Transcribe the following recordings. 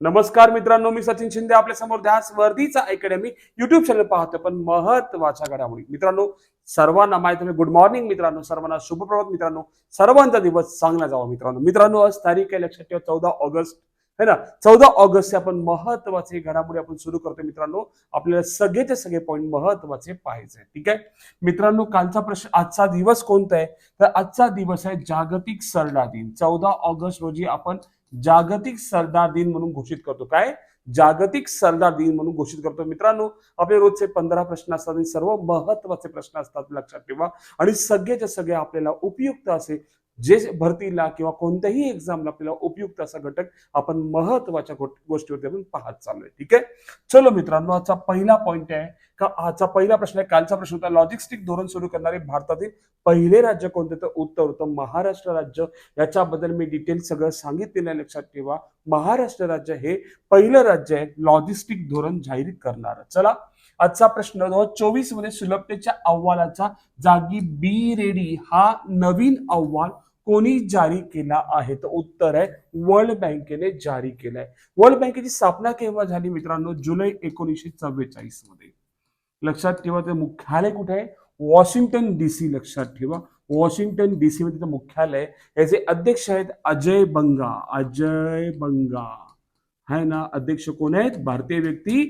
नमस्कार मित्रांनो मी सचिन शिंदे आपल्यासमोर ध्यास वर्धीचा अकॅडमी युट्यूब चॅनल पाहतो पण महत्त्वाच्या घडामोडी. मित्रांनो सर्वांना माहिती आहे गुड मॉर्निंग मित्रांनो सर्वांना शुभप्रभात मित्रांनो सर्वांचा दिवस चांगला जावा मित्रांनो. मित्रांनो आज तारीख आहे लक्षात ठेवा चौदा ऑगस्ट है ना? चौदा ऑगस्ट आपण महत्त्वाचे घडामोडी आपण सुरू करतो मित्रांनो. आपल्याला सगळेचे सगळे पॉईंट महत्त्वाचे पाहायचे ठीक आहे? मित्रांनो कालचा प्रश्न आजचा दिवस कोणता आहे? तर आजचा दिवस आहे जागतिक सरडा दिन चौदा ऑगस्ट रोजी आपण जागतिक सरदार दिन म्हणून घोषित करतो. काय? जागतिक सरदार दिन म्हणून घोषित करतो मित्रांनो. आपले रोजचे पंधरा प्रश्न असतात आणि सर्व महत्त्वाचे प्रश्न असतात लक्षात ठेवा. आणि सगळेच्या सगळे आपल्याला उपयुक्त असे जे भरतीला किंवा कोणत्याही एक्झामला आपल्याला उपयुक्त असा घटक आपण महत्त्वाच्या गोष्टीवरती आपण पाहत चाललोय. ठीक आहे? चलो मित्रांनो आजचा पहिला पॉईंट आहे का आजचा पहिला प्रश्न आहे कालचा प्रश्न होता लॉजिस्टिक धोरण सुरू करणारे भारतातील पहिले राज्य कोणते? तर उत्तर होतं महाराष्ट्र राज्य. याच्याबद्दल मी डिटेल सगळं सांगितलेलं आहे लक्षात ठेवा. महाराष्ट्र राज्य हे पहिलं राज्य आहे लॉजिस्टिक धोरण जाहीर करणार. चला आजचा प्रश्न दोन हजार चोवीसमध्ये सुलभतेच्या अहवालाचा जागी बी रेडी. हा नवीन अहवाल कोणी जारी केला आहे? तर उत्तर आहे वर्ल्ड बँकेने जारी केलाय. वर्ल्ड बँकेची स्थापना केव्हा झाली मित्रांनो? जुलै एकोणीसशे चव्वेचाळीसमध्ये. लक्षात ठेवा ते मुख्यालय कुठे आहे? वॉशिंग्टन डीसी लक्षात ठेवा. वॉशिंग्टन डीसी मध्ये मुख्यालय याचे अध्यक्ष आहेत अजय बंगा. अजय बंगा. आहे ना अध्यक्ष कोण आहेत? भारतीय व्यक्ती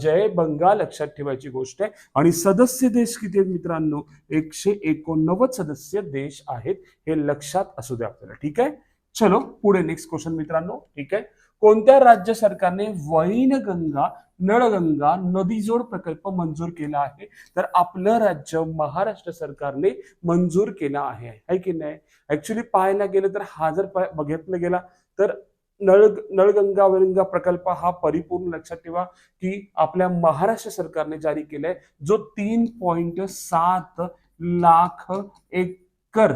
जय बंगा लक्षात ठेवायची गोष्ट आहे. आणि सदस्य देश किती आहेत मित्रांनो? एकशे एकोणनव्वद सदस्य देश आहेत हे लक्षात असू द्या आपल्याला ठीक आहे? चलो पुढे नेक्स्ट क्वेश्चन मित्रांनो ठीक आहे? कोणत्या राज्य सरकारने वैनगंगा नळगंगा नदीजोड प्रकल्प मंजूर केला आहे? तर आपलं राज्य महाराष्ट्र सरकारने मंजूर केला आहे की नाही? ऍक्च्युली पाहायला गेलं तर हा जर बघितलं गेला तर नळ नळगंगा वैनगंगा प्रकल्प हा परिपूर्ण लक्षात ठेवा की आपल्या महाराष्ट्र सरकारने जारी केलाय जो तीन पॉइंट सात लाख एकर.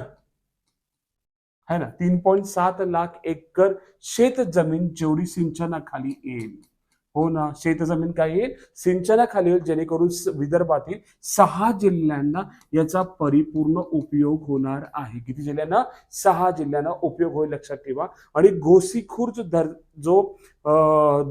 है ना? तीन पॉईंट सात लाख एकर शेत जमीन जेवढी सिंचनाखाली येईल. हो ना. शेत जमीन काय येईल सिंचनाखाली येईल जेणेकरून विदर्भातील सहा जिल्ह्यांना याचा परिपूर्ण उपयोग होणार आहे. किती जिल्ह्यांना? सहा जिल्ह्यांना उपयोग होईल लक्षात ठेवा. आणि गोसीखुर्द धर जो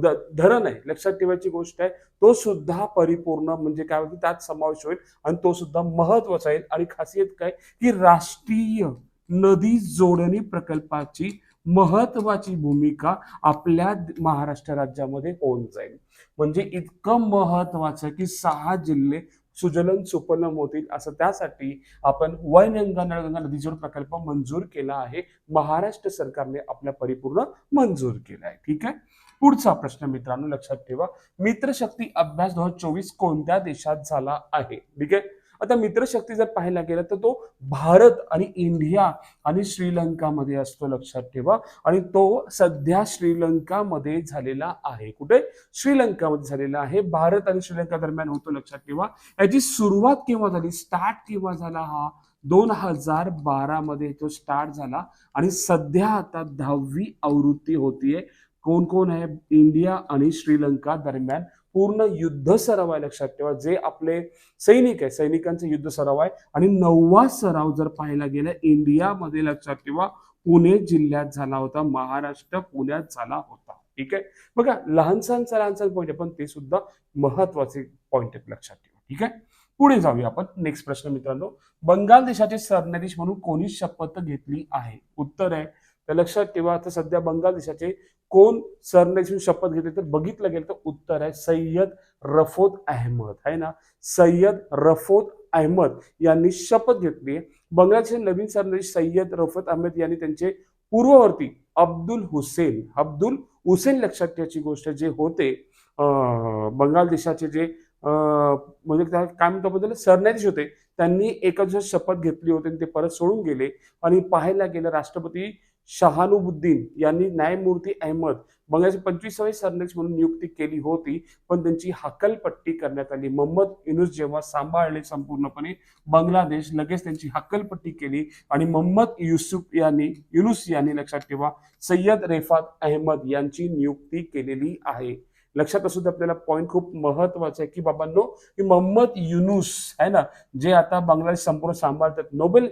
द- धरण आहे लक्षात ठेवायची गोष्ट आहे तो सुद्धा परिपूर्ण म्हणजे काय होईल त्यात समावेश होईल आणि तो सुद्धा महत्त्वाचा येईल आणि खासियत काय? की राष्ट्रीय नदी जोडणी प्रकल्पाची महत्वाची भूमिका आपल्या महाराष्ट्र राज्यामध्ये होऊन जाईल. म्हणजे इतकं महत्वाचं की सहा जिल्हे सुजलन सुपलम होतील असं त्यासाठी आपण वैनगंगा नळगंगा नदीजोड प्रकल्प मंजूर केला आहे. महाराष्ट्र सरकारने आपल्या परिपूर्ण मंजूर केला आहे. ठीक आहे? पुढचा प्रश्न मित्रांनो लक्षात ठेवा. मित्रशक्ती अभ्यास दोन हजार चोवीस कोणत्या देशात झाला आहे? ठीक आहे? आता मित्रशक्ती जर पाहायला गेलं तर तो भारत आणि इंडिया आणि श्रीलंकामध्ये असतो लक्षात ठेवा. आणि तो सध्या श्रीलंकामध्ये झालेला आहे. कुठे? श्रीलंकामध्ये झालेला आहे. भारत आणि श्रीलंका दरम्यान होतो लक्षात ठेवा. याची सुरुवात केव्हा झाली? स्टार्ट केव्हा झाला हा? दोन हजार बारा मध्ये तो स्टार्ट झाला. आणि सध्या आता दहावी आवृत्ती होतीये. कोण कोण आहे? इंडिया आणि श्रीलंका दरम्यान. पूर्ण युद्ध सराव आहे लक्षात ठेवा. जे आपले सैनिक आहे सैनिकांचे युद्ध सराव आहे. आणि नववा सराव जर पाहायला गेला इंडियामध्ये लक्षात ठेवा पुणे जिल्ह्यात झाला होता महाराष्ट्र पुण्यात झाला होता. ठीक आहे? बघा लहानसांचा लहानसा पॉईंट आहे पण ते सुद्धा महत्त्वाचे पॉईंट आहेत लक्षात ठेवा. ठीक आहे? पुढे जाऊया आपण. नेक्स्ट प्रश्न मित्रांनो. बंगाल देशाचे सरन्यायाधीश म्हणून कोणी शपथ घेतली आहे? उत्तर आहे. तर लक्षात ठेवा आता सध्या बंगाल देशाचे कोण सरन्यायाधीश शपथ घेतली तर बघितलं गेलं तर उत्तर आहे सय्यद रफोत अहमद. आहे ना? सय्यद रफोत अहमद यांनी शपथ घेतली. आहे बंगालचे नवीन सरन्यायाधीश सय्यद रफत अहमद यांनी त्यांचे पूर्ववर्ती अब्दुल हुसेन अब्दुल हुसेन लक्षात ठेवायची गोष्ट जे होते बंगाल देशाचे जे म्हणजे काय म्हणतो आपण सरन्यायाधीश होते. त्यांनी एका दिवसात शपथ घेतली होती आणि ते परत सोडून गेले. आणि पाहायला गेलं राष्ट्रपती शहानुबुद्दीन यांनी न्यायमूर्ती अहमद बंगालचे पंचवीसावे सरन्यायाधीश म्हणून नियुक्ती केली होती पण त्यांची हकलपट्टी करण्यात आली. मोहम्मद युनुस जेव्हा सांभाळले संपूर्णपणे बांगलादेश लगेच त्यांची हकलपट्टी केली आणि मोहम्मद युसुफ यांनी युनुस यांनी लक्षात ठेवा सय्यद रेफात अहमद यांची नियुक्ती केलेली आहे. लक्षात असू दे आपल्याला पॉईंट खूप महत्त्वाचा आहे की बाबांनो की मोहम्मद युनुस आहे ना जे आता बांगलादेश संपूर्ण सांभाळतात. नोबेल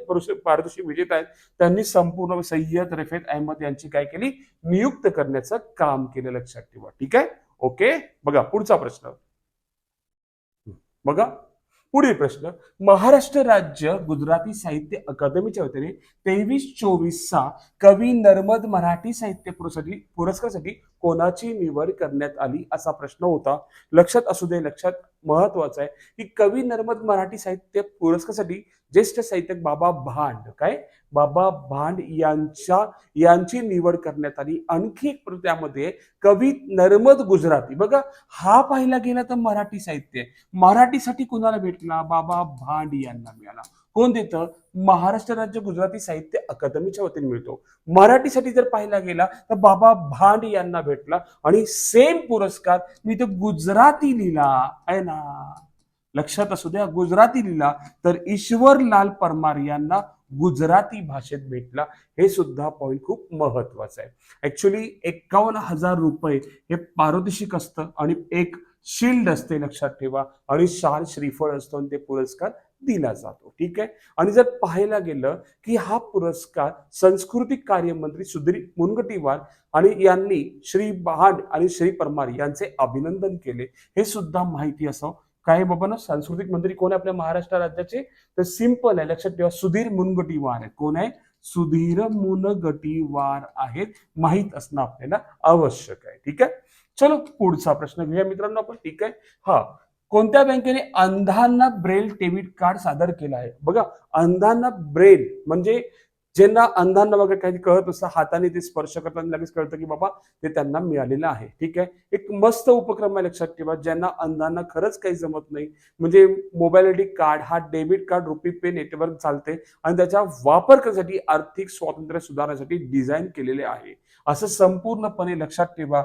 पारितोषिक विजेता आहेत. त्यांनी संपूर्ण सय्यद रफेद अहमद यांची काय केली? नियुक्त करण्याचं काम केलं लक्षात ठेवा. ठीक आहे? ओके? बघा पुढचा प्रश्न. बघा पुढील प्रश्न. महाराष्ट्र राज्य गुजराती साहित्य अकादमीच्या वतीने तेवीस चोवीसचा कवी नर्मद मराठी साहित्य पुरस्कारासाठी पुरस्कारासाठी कोणाची निवड करण्यात आली असा प्रश्न होता. लक्षात असू दे लक्षात महत्वाचं आहे की कवी नर्मद मराठी साहित्य पुरस्कारासाठी ज्येष्ठ साहित्यक बाबा भांड काय? बाबा भांड यांच्या यांची निवड करण्यात आली. आणखी एक त्यामध्ये कवी नर्मद गुजराती. बघा हा पाहिला गेला तर मराठी साहित्य. मराठीसाठी कुणाला भेटला बाबा भांड यांना मिळाला. कोण देतं? महाराष्ट्र राज्य गुजराती साहित्य अकादमीच्या वतीने मिळतो. मराठीसाठी जर पाहिला गेला तर बाबा भांड यांना भेटला आणि सेम पुरस्कार मी तो गुजराती लिहिला. आहे ना? लक्षात असू द्या गुजराती लिहिला तर ईश्वरलाल परमार यांना गुजराती भाषेत भेटला. हे सुद्धा पॉईंट खूप महत्वाचं आहे. ऍक्च्युली एक्कावन्न हजार रुपये हे पारितोषिक असतं आणि एक शिल्ड असते लक्षात ठेवा. आणि शाल श्रीफळ असतो आणि ते पुरस्कार दिला जातो ठीक आहे? आणि जर पाहायला गेलं की हा पुरस्कार सांस्कृतिक कार्यमंत्री सुधीर मुनगटीवार आणि यांनी श्री बहाड आणि श्री परमार यांचे अभिनंदन केले हे सुद्धा माहिती असावं काय बाबा ना? सांस्कृतिक मंत्री कोण आहे आपल्या महाराष्ट्र राज्याचे? तर सिंपल आहे लक्षात ठेवा सुधीर मुनगटीवार आहेत कोण आहे? सुधीर मुनगटीवार आहेत. माहीत असणं आपल्याला आवश्यक आहे ठीक आहे? चलो पुढचा प्रश्न घेऊया मित्रांनो आपण ठीक आहे? हा कोणत्या बँकेने अंधांना ब्रेल डेबिट कार्ड सादर केलं आहे? बघा अंधांना ब्रेल म्हणजे ज्यांना अंधांना वगैरे काही कळत नसतं हाताने ते स्पर्श करताना लगेच कळतं की बाबा ते त्यांना मिळालेलं आहे. ठीक आहे? एक मस्त उपक्रम आहे लक्षात ठेवा ज्यांना अंधांना खरंच काही जमत नाही. म्हणजे मोबाईल कार्ड हा debit card RuPay network चालते आणि त्याचा वापर करण्यासाठी आर्थिक स्वातंत्र्य सुधारण्यासाठी डिझाईन केलेले आहे. असं संपूर्णपणे लक्षात ठेवा.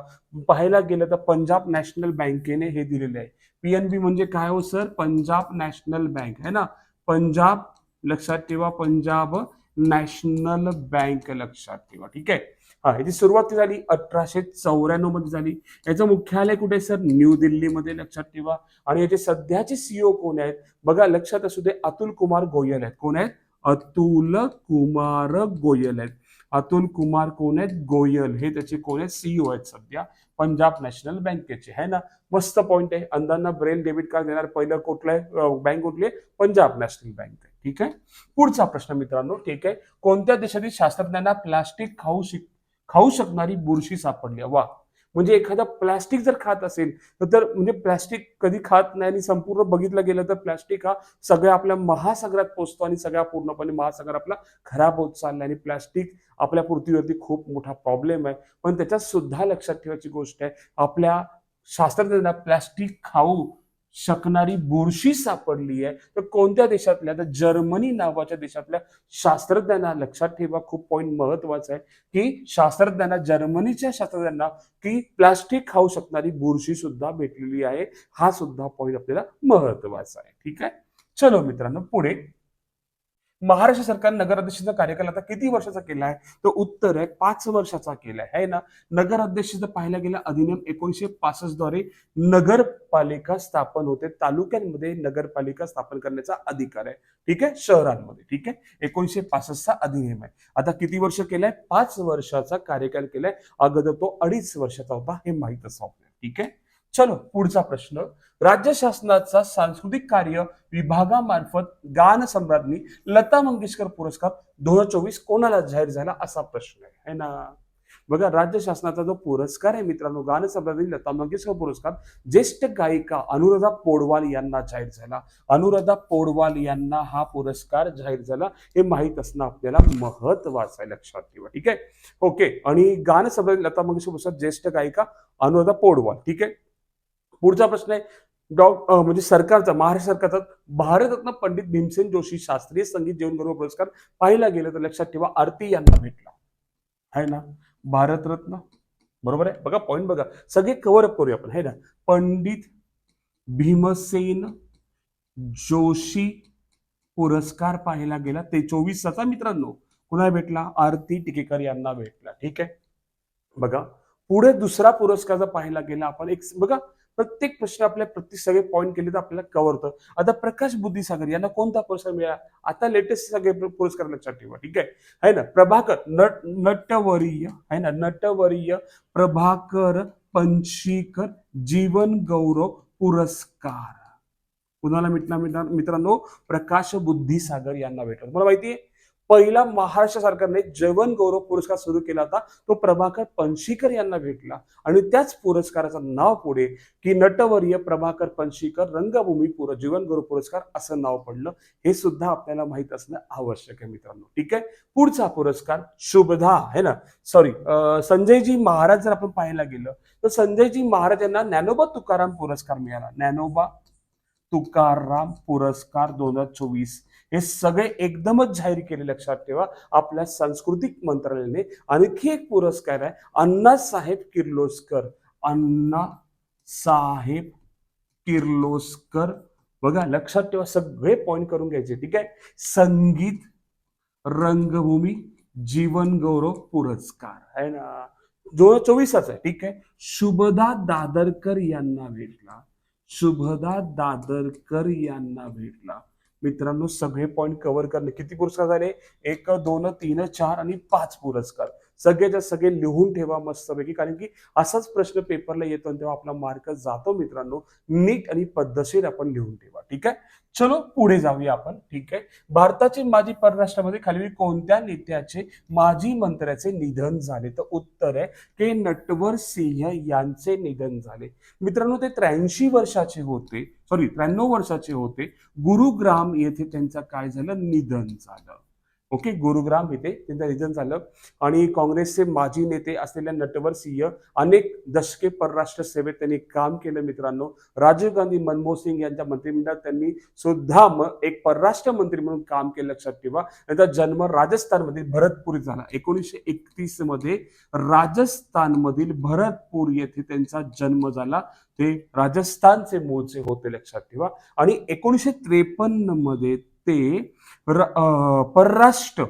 पाहायला गेलं तर पंजाब नॅशनल बँकेने हे दिलेले आहे. पीएनबी म्हणजे काय हो सर पंजाब नॅशनल बँक है ना? पंजाब लक्षात ठेवा पंजाब नॅशनल बँक लक्षात ठेवा ठीक आहे? हा याची सुरुवात झाली अठराशे चौऱ्याण्णवमध्ये झाली. याचं मुख्यालय कुठे सर न्यू दिल्लीमध्ये लक्षात ठेवा. आणि याचे सध्याचे सीईओ कोण आहेत? बघा लक्षात असू दे अतुल कुमार गोयल आहेत. कोण आहेत? अतुल कुमार गोयल आहेत. अतुल कुमार कोण आहेत? गोयल. हे त्याचे कोण आहेत? सीईओ आहेत सध्या. पंजाब नॅशनल बँकेचे. आहे ना? मस्त पॉईंट आहे. अंधांना ब्रेल डेबिट कार्ड देणार पहिलं कुठलं आहे बँक कुठली? आहे पंजाब नॅशनल बँक आहे. ठीक आहे? पुढचा प्रश्न मित्रांनो ठीक आहे? कोणत्या देशातील शास्त्रज्ञांना प्लास्टिक खाऊ शिक खाऊ शकणारी बुरशी सापडली? वा! म्हणजे एखादा प्लॅस्टिक जर खात असेल तर- म्हणजे प्लॅस्टिक कधी खात नाही आणि संपूर्ण बघितलं गेलं तर प्लॅस्टिक हा सगळ्या आपल्या महासागरात पोचतो आणि सगळ्या पूर्णपणे महासागर आपला खराब होत चालला आणि प्लॅस्टिक आपल्या पृथ्वीवरती खूप मोठा प्रॉब्लेम आहे. पण त्याच्यात सुद्धा लक्षात ठेवायची गोष्ट आहे आपल्या शास्त्रज्ञांना प्लॅस्टिक खाऊ शकणारी बुरशी सापडली आहे. तर कोणत्या देशातल्या? तर जर्मनी नावाच्या देशातल्या शास्त्रज्ञांना लक्षात ठेवा खूप पॉईंट महत्त्वाचा आहे की शास्त्रज्ञांना जर्मनीच्या शास्त्रज्ञांना की प्लास्टिक खाऊ शकणारी बुरशी सुद्धा भेटलेली आहे. हा सुद्धा पॉईंट आपल्याला महत्त्वाचा आहे. ठीक आहे? चलो मित्रांनो पुढे महाराष्ट्र सरकार नगराध्यक्षाचा कार्यकाल आता किती वर्षाचा केला आहे? तर उत्तर आहे पाच वर्षाचा केला आहे. है ना? नगराध्यक्षाचं पाहायला गेला अधिनियम एकोणीशे पासष्टद्वारे नगरपालिका स्थापन होते. तालुक्यांमध्ये नगरपालिका स्थापन करण्याचा अधिकार आहे. ठीक आहे? शहरांमध्ये. ठीक आहे? एकोणीशे पासष्टचा अधिनियम आहे. आता किती वर्ष केलाय? पाच वर्षाचा कार्यकाल केलाय. अगोदर तो अडीच वर्षाचा होता. हे माहीत असावं आपल्याला. ठीक आहे? चलो पुढचा प्रश्न. राज्य शासनाचा सांस्कृतिक कार्य विभागामार्फत गान सम्राज्ञी लता मंगेशकर पुरस्कार दोन हजार चोवीस कोणाला जाहीर झाला असा प्रश्न आहे. है ना? बघा राज्य शासनाचा जो पुरस्कार आहे मित्रांनो गान सम्राज्ञी लता मंगेशकर पुरस्कार ज्येष्ठ गायिका अनुराधा पोडवाल यांना जाहीर झाला. अनुराधा पोडवाल यांना हा पुरस्कार जाहीर झाला. हे माहीत असणं आपल्याला महत्वाचं आहे लक्षात ठेवा. ठीक आहे? ओके. आणि गान सम्राज्ञी लता मंगेशकर पुरस्कार ज्येष्ठ गायिका अनुराधा पोडवाल. ठीक आहे? पुढचा प्रश्न आहे डॉ म्हणजे सरकारचा महाराष्ट्र सरकारचा भारतरत्न पंडित भीमसेन जोशी शास्त्रीय संगीत जीवनगौरव पुरस्कार पाहिला गेला तर लक्षात ठेवा आरती यांना भेटला. आहे ना? भारतरत्न. बरोबर आहे? बघा पॉईंट बघा. सगळे कव्हर अप करूया आपण. है ना? पंडित भीमसेन जोशी पुरस्कार पाहायला गेला. ते चोवीसचा मित्रांनो. कुणा भेटला? आरती टिकेकर यांना भेटला. ठीक आहे? बघा. पुढे दुसरा पुरस्कार जर पाहायला गेला आपण एक बघा प्रत्येक प्रश्न आपल्या प्रत्येक सगळे पॉईंट केले तर आपल्याला कव्हर होतं. आता प्रकाश बुद्धिसागर यांना कोणता पुरस्कार मिळाला? आता लेटेस्ट सगळे पुरस्कार लक्षात ठेवा ठीक आहे? है ना? प्रभाकर नट नटवर्य है ना? नटवर्य प्रभाकर पंचीकर जीवन गौरव पुरस्कार. कुणाला मिटला मित्रांनो प्रकाश बुद्धिसागर यांना भेटला तुम्हाला माहितीये पहिला महाराष्ट्र सरकारने जीवन गौरव पुरस्कार सुरू केला होता. तो प्रभाकर पंशीकर यांना भेटला. आणि त्याच पुरस्काराचं नाव पुढे की नटवर्य प्रभाकर पंशीकर रंगभूमी पुर जीवन गौरव पुरस्कार असं नाव पडलं. हे सुद्धा आपल्याला माहीत असणं आवश्यक आहे मित्रांनो. ठीक आहे? पुढचा पुरस्कार शुभधा है ना? सॉरी संजयजी महाराज जर आपण पाहायला गेलं तर संजयजी महाराज यांना ज्ञानोबा तुकाराम पुरस्कार मिळाला. ज्ञानोबा तुकाराम पुरस्कार दोन हजार चोवीस. हे सगळे एकदमच जाहीर केले लक्षात ठेवा. आपल्या सांस्कृतिक मंत्रालयाने आणखी एक पुरस्कार आहे अण्णासाहेब किर्लोस्कर. अण्णा साहेब किर्लोस्कर. बघा लक्षात ठेवा सगळे पॉइंट करून घ्यायचे ठीक आहे? संगीत रंगभूमी जीवन गौरव पुरस्कार आहे ना? जो हजार चोवीसच आहे ठीक आहे? शुभदा दादरकर यांना भेटला. शुभदा दादरकर यांना भेटला. मित्रांनो सगळे पॉईंट कव्हर करणे. किती पुरस्कार झाले? एक दोन तीन चार आणि पाच पुरस्कार. सगळेच्या सगळे लिहून ठेवा मस्तपैकी. कारण की असाच प्रश्न पेपरला येतो आणि तेव्हा आपला मार्क जातो मित्रांनो. नीट आणि पद्धतशीर आपण लिहून ठेवा. ठीक आहे? चलो पुढे जाऊया आपण. ठीक आहे? भारताचे माजी परराष्ट्रामध्ये खाली कोणत्या नेत्याचे माजी मंत्र्याचे निधन झाले? तर उत्तर आहे के. नटवर सिंह यांचे निधन झाले. मित्रांनो ते त्र्याऐंशी वर्षाचे होते. सॉरी त्र्याण्णव वर्षाचे होते. गुरुग्राम येथे त्यांचं काय झालं? निधन झालं. ओके गुरुग्राम येथे त्यांचं निधन झालं. आणि काँग्रेसचे माजी नेते असलेल्या नटवर सिंह अनेक दशके परराष्ट्र सेवेत त्यांनी काम केलं मित्रांनो. राजीव गांधी मनमोहन सिंग यांच्या मंत्रिमंडळात त्यांनी सुद्धा एक परराष्ट्र मंत्री म्हणून काम केलं लक्षात ठेवा. त्यांचा जन्म राजस्थानमधील भरतपूर झाला. एकोणीसशे एकतीसमध्ये राजस्थानमधील भरतपूर येथे त्यांचा जन्म झाला. ते राजस्थानचे मूळचे होते लक्षात ठेवा. आणि एकोणीसशे त्रेपन्नमध्ये ते र- परराष्ट्र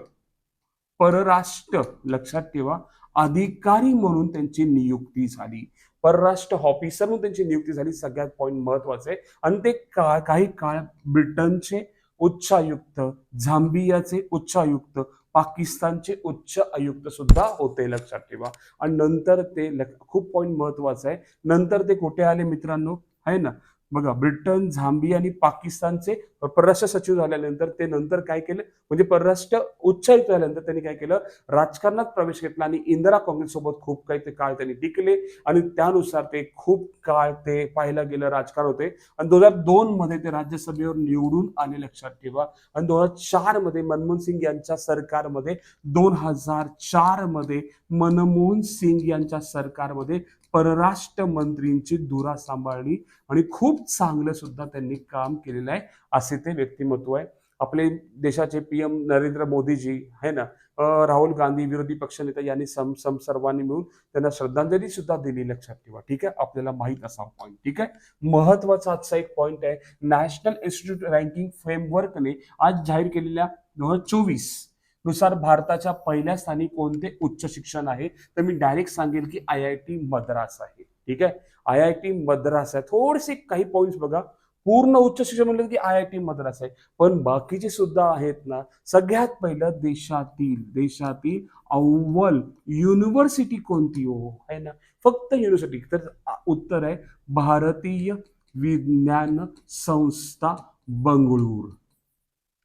परराष्ट्र लक्षात ठेवा अधिकारी म्हणून त्यांची नियुक्ती झाली. परराष्ट्र ऑफिसर म्हणून त्यांची नियुक्ती झाली सगळ्यात पॉईंट महत्त्वाचे आहे. आणि ते का काही काळ ब्रिटनचे उच्चायुक्त झांबियाचे उच्चायुक्त पाकिस्तानचे उच्च आयुक्त सुद्धा होते लक्षात ठेवा. आणि नंतर ते खूप पॉईंट महत्वाचं आहे. नंतर ते कुठे आले मित्रांनो? आहे ना? बघा ब्रिटन झांबिया आणि पाकिस्तानचे परराष्ट्र सचिव झाल्यानंतर ते नंतर काय केलं? म्हणजे परराष्ट्र उच्चायुक्त झाल्यानंतर त्यांनी काय केलं? राजकारणात प्रवेश घेतला आणि इंदिरा काँग्रेस सोबत खूप काही ते काळ त्यांनी टिकले आणि त्यानुसार ते खूप काळ ते पाहिलं गेलं राजकारण होते. आणि दोन हजार दोन मध्ये ते राज्यसभेवर निवडून आले लक्षात ठेवा. आणि दोन हजार चारमध्ये मनमोहन सिंग यांच्या सरकारमध्ये दोन हजार चारमध्ये मनमोहन सिंग यांच्या सरकारमध्ये परराष्ट्र मंत्रींची धुरा सांभाळली आणि खूप चांगलं सुद्धा त्यांनी काम केलेलं आहे असे ते व्यक्तिमत्व आहे. आपले देशाचे पीएम नरेंद्र मोदीजी आहे ना? राहुल गांधी विरोधी पक्षनेता यांनी सम सम सर्वांनी मिळून त्यांना श्रद्धांजली सुद्धा दिली लक्षात ठेवा ठीक आहे? आपल्याला माहीत असा पॉईंट ठीक आहे? महत्त्वाचा आजचा एक पॉईंट आहे नॅशनल इन्स्टिट्यूट रँकिंग फ्रेमवर्कने आज जाहीर केलेल्या दोन हजार चोवीसनुसार भारताच्या पहिल्या स्थानी कोणते उच्च शिक्षण आहे? तर मी डायरेक्ट सांगेल की आय आय टी मद्रास आहे ठीक आहे? आय आय टी मद्रास आहे. थोडेसे काही पॉईंट्स बघा. पूर्ण उच्च शिक्षण म्हटलं की आय आय टी मद्रास आहे. पण बाकीचे सुद्धा आहेत ना सगळ्यात पहिलं देशातील देशातील अव्वल युनिव्हर्सिटी कोणती हो? आहे ना फक्त युनिव्हर्सिटी तर उत्तर आहे भारतीय विज्ञान संस्था बंगळूर.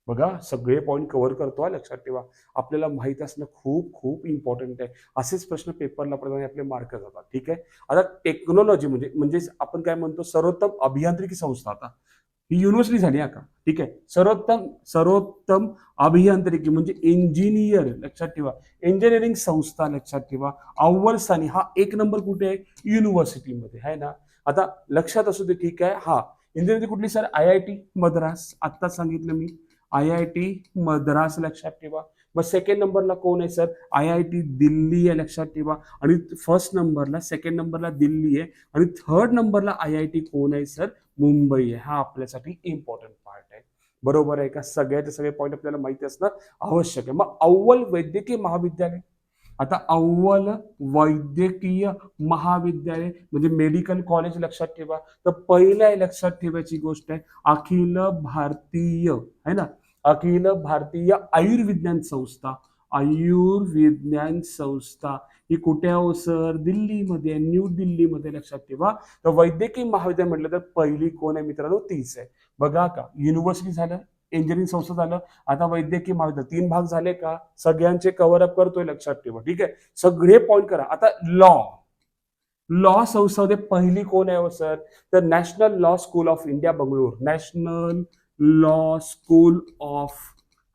बघा सगळे पॉईंट कव्हर करतो आहे लक्षात ठेवा. आपल्याला माहीत असणं खूप खूप इम्पॉर्टंट आहे. असेच प्रश्न पेपरला प्रमाणे आपले मार्क जातात ठीक आहे? आता टेक्नॉलॉजी म्हणजे म्हणजे आपण काय म्हणतो सर्वोत्तम अभियांत्रिकी संस्था आता. ही युनिव्हर्सिटी झाली आता ठीक आहे? सर्वोत्तम सर्वोत्तम अभियांत्रिकी म्हणजे इंजिनियर लक्षात ठेवा. इंजिनिअरिंग संस्था लक्षात ठेवा. अव्वल स्थानी हा एक नंबर कुठे आहे? युनिव्हर्सिटीमध्ये आहे ना? आता लक्षात असू दे ठीक आहे? हा. इंजिनिअरिंग कुठली sir I I T Madras. आत्ताच सांगितलं मी. आय आय टी मद्रास लक्षात ठेवा. मग सेकंड नंबरला कोण आहे sir I I T Delhi आहे लक्षात ठेवा. आणि फर्स्ट नंबरला सेकंड नंबरला दिल्ली आहे. आणि थर्ड नंबरला आय आय टी कोण आहे सर मुंबई आहे. हा आपल्यासाठी इम्पॉर्टंट पार्ट आहे. बरोबर आहे का? सगळ्याचे सगळे पॉईंट आपल्याला माहिती असणं आवश्यक आहे. मग अव्वल वैद्यकीय महाविद्यालय आता अव्वल वैद्यकीय महाविद्यालय म्हणजे मेडिकल कॉलेज लक्षात ठेवा. तर पहिल्या लक्षात ठेवायची गोष्ट आहे अखिल भारतीय है ना? अखिल भारतीय आयुर्विज्ञान संस्था आयुर्विज्ञान संस्था. ही कुठे आहे हो सर? दिल्लीमध्ये न्यू दिल्लीमध्ये लक्षात ठेवा. तर वैद्यकीय महाविद्यालय म्हटलं तर पहिली कोण आहे मित्रांनो? तीच आहे. बघा का युनिव्हर्सिटी झालं? इंजिनिअरिंग संस्था झालं. आता वैद्यकीय महाविद्यालय तीन भाग झाले का? सगळ्यांचे कव्हर अप करतोय लक्षात ठेवा ठीक आहे? सगळे पॉईंट करा. आता लॉ लॉ संस्थामध्ये पहिली कोण आहे सर तर national law school of India Bangalore national law school of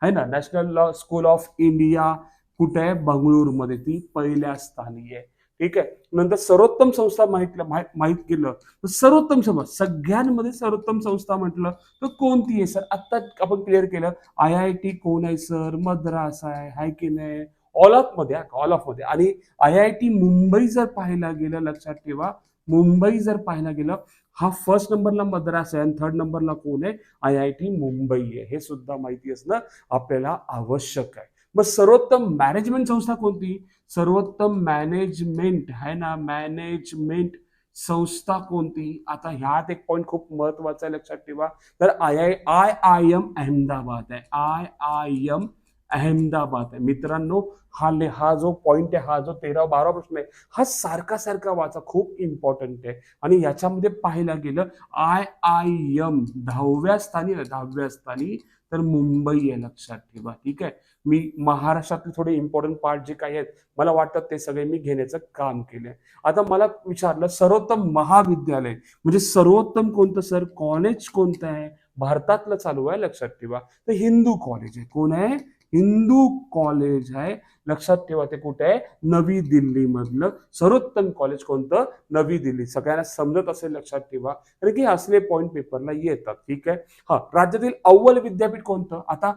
है ना? National law school of India कुठे आहे? बंगळुरूमध्ये. ती पहिल्या स्थानी आहे. ठीक आहे? नंतर सर्वोत्तम संस्था माहीत माहीत केलं. तर सर्वोत्तम संस्था सगळ्यांमध्ये सर्वोत्तम संस्था म्हटलं तर कोणती आहे सर? आत्ता आपण क्लिअर केलं. आय आय टी कोण आहे सर? मद्रास आहे हाय की नाही? ऑल ऑफमध्ये ऑल ऑफमध्ये. आणि आय आय टी मुंबई जर पाहायला गेलं लक्षात ठेवा. मुंबई जर पाहायला गेलं हा फर्स्ट नंबरला मद्रास आहे आणि थर्ड नंबरला कोण आहे? आय आय टी मुंबई आहे. हे सुद्धा माहिती असणं आपल्याला आवश्यक आहे. मग सर्वोत्तम मॅनेजमेंट संस्था कोणती? सर्वोत्तम मॅनेजमेंट आहे ना मॅनेजमेंट संस्था कोणती? आता ह्यात एक पॉईंट खूप महत्त्वाचा आहे लक्षात ठेवा. तर I I I I M Ahmedabad आहे. आय आय एम अहमदाबाद आहे. मित्रांनो हा ले हा जो पॉईंट आहे हा जो तेरा बारा प्रश्न आहे हा सारखा सारखा वाचा. खूप इम्पॉर्टंट आहे. आणि याच्यामध्ये पाहायला गेलं आय आय एम दहाव्या स्थानी आहे, दहाव्या स्थानी तर मुंबई आहे लक्षात ठेवा ठीक आहे? मी महाराष्ट्रातले थोडे इम्पॉर्टंट पार्ट जे काही आहेत मला वाटतं ते सगळे मी घेण्याचं काम केलंय. आता मला विचारलं सर्वोत्तम महाविद्यालय म्हणजे सर्वोत्तम कोणतं सर? कॉलेज कोणतं आहे? भारतातलं चालू आहे लक्षात ठेवा. तर हिंदू कॉलेज आहे. कोण आहे? हिंदू कॉलेज आहे. लक्षात ठेवा ते कुठे आहे? नवी दिल्ली मधलं सर्वोत्तम कॉलेज कोणतं? नवी दिल्ली. सगळ्यांना समजत असेल लक्षात ठेवा. कारण की असले पॉईंट पेपरला येतात ठीक आहे? हा राज्यातील अव्वल विद्यापीठ कोणतं? आता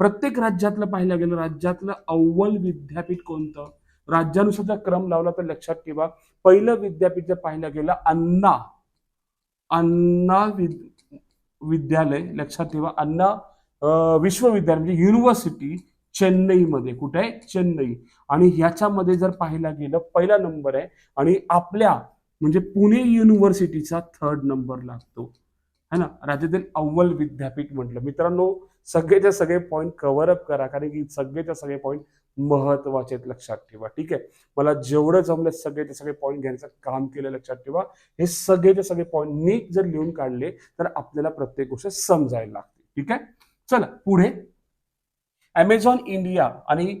प्रत्येक राज्यातलं पाहिलं गेलं राज्यातलं अव्वल विद्यापीठ कोणतं? राज्यानुसार जर क्रम लावला तर लक्षात ठेवा. पहिलं विद्यापीठ जर पाहिलं गेलं अण्णा. अण्णा विद विद्यालय लक्षात ठेवा. अण्णा विश्वविद्यालय म्हणजे युनिव्हर्सिटी चेन्नईमध्ये. कुठे? आहे चेन्नई. आणि ह्याच्यामध्ये जर पाहायला गेलं पहिला नंबर आहे आणि आपल्या म्हणजे पुणे युनिव्हर्सिटीचा थर्ड नंबर लागतो. है ना? राज्यातील अव्वल विद्यापीठ म्हटलं. मित्रांनो सगळेच्या सगळे पॉईंट कव्हर अप करा कारण की सगळेच्या सगळे पॉईंट महत्त्वाचे आहेत लक्षात ठेवा. ठीक आहे? मला जेवढं जमलं सगळेचे सगळे पॉईंट घेण्याचं काम केलं लक्षात ठेवा. हे सगळेचे सगळे पॉईंट नीट जर लिहून काढले तर आपल्याला प्रत्येक गोष्ट समजायला लागते. ठीक आहे? चला पुढे. ॲमेझॉन इंडिया आणि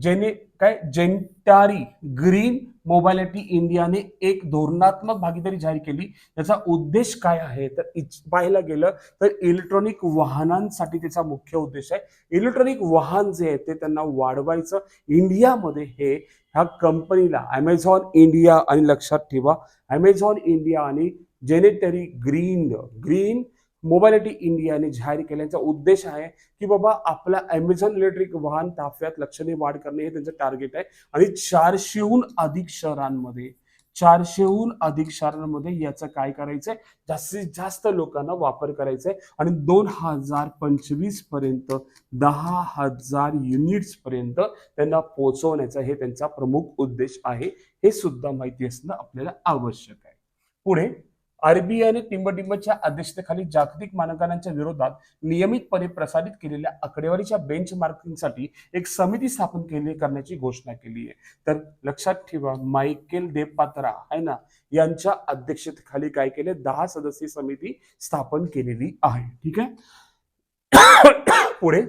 जेने काय जेंटारी ग्रीन मोबायलिटी इंडियाने एक धोरणात्मक भागीदारी जाहीर केली. त्याचा उद्देश काय आहे? तर इच- पाहायला गेलं तर इलेक्ट्रॉनिक वाहनांसाठी त्याचा मुख्य उद्देश आहे. इलेक्ट्रॉनिक वाहन जे आहे ते त्यांना वाढवायचं. इंडियामध्ये हे ह्या कंपनीला ॲमेझॉन इंडिया आणि लक्षात ठेवा. ॲमेझॉन इंडिया आणि जेनेटरी ग्रीन ग्रीन मोबायलिटी इंडियाने जाहीर केल्याचा उद्देश आहे की बाबा आपला अमेझॉन इलेक्ट्रिक वाहन ताफ्यात लक्षणीय वाढ करणे हे त्यांचं टार्गेट आहे. आणि चारशेहून अधिक शहरांमध्ये चारशेहून अधिक शहरांमध्ये याचं काय करायचंय? जास्तीत जास्त लोकांना वापर करायचा आहे आणि दोन हजार पंचवीसपर्यंत दहा हजार युनिट्स पर्यंत त्यांना पोहोचवण्याचा हे त्यांचा प्रमुख उद्देश आहे. हे सुद्धा माहिती असणं आपल्याला आवश्यक आहे. पुढे आरबीआयने टिंबटिंबच्या अध्यक्षतेखाली जागतिक मानकांच्या विरोधात नियमितपणे प्रसारित केलेल्या आकडेवारीच्या बेंचमार्किंगसाठी एक समिती स्थापन केली करण्याची घोषणा केली आहे. तर लक्षात ठेवा मायकेल देवपात्रा आहे ना यांच्या अध्यक्षतेखाली काय केले? दहा सदस्यीय समिती स्थापन केलेली आहे. ठीक आहे? पुढे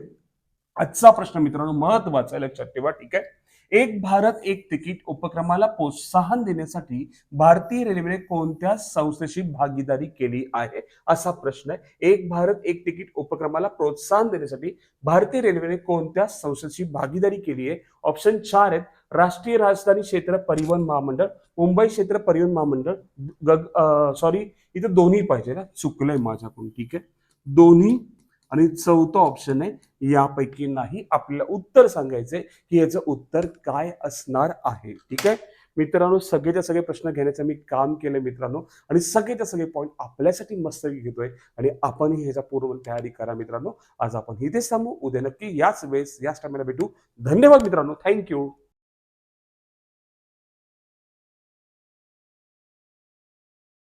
आजचा प्रश्न मित्रांनो महत्त्वाचा आहे लक्षात ठेवा. ठीक आहे? एक भारत एक तिकीट उपक्रमाला प्रोत्साहन देण्यासाठी भारतीय रेल्वेने कोणत्या संस्थेशी भागीदारी केली आहे? असा प्रश्न आहे. एक भारत एक तिकीट उपक्रमाला प्रोत्साहन देण्यासाठी भारतीय रेल्वेने कोणत्या संस्थेची भागीदारी केली आहे? ऑप्शन चार आहेत. राष्ट्रीय राजधानी क्षेत्र परिवहन महामंडळ मुंबई क्षेत्र परिवहन महामंडळ गग सॉरी इथं दोन्ही पाहिजे ना? चुकलंय माझ्याकडून ठीक आहे? दोन्ही आणि चौथं ऑप्शन आहे यापैकी नाही आपल्याला उत्तर सांगायचंय की याचं उत्तर काय असणार आहे. ठीक आहे? मित्रांनो सगळेच्या सगळे प्रश्न घेण्याचं मी काम केलं मित्रांनो. आणि सगळेच्या सगळे पॉईंट आपल्यासाठी मस्त घेतोय. आणि आपणही ह्याचा पूर्ण तयारी करा मित्रांनो. आज आपण इथेच थांबू. उद्या नक्की याच वेळेस याच टायमाला भेटू. धन्यवाद मित्रांनो. थँक्यू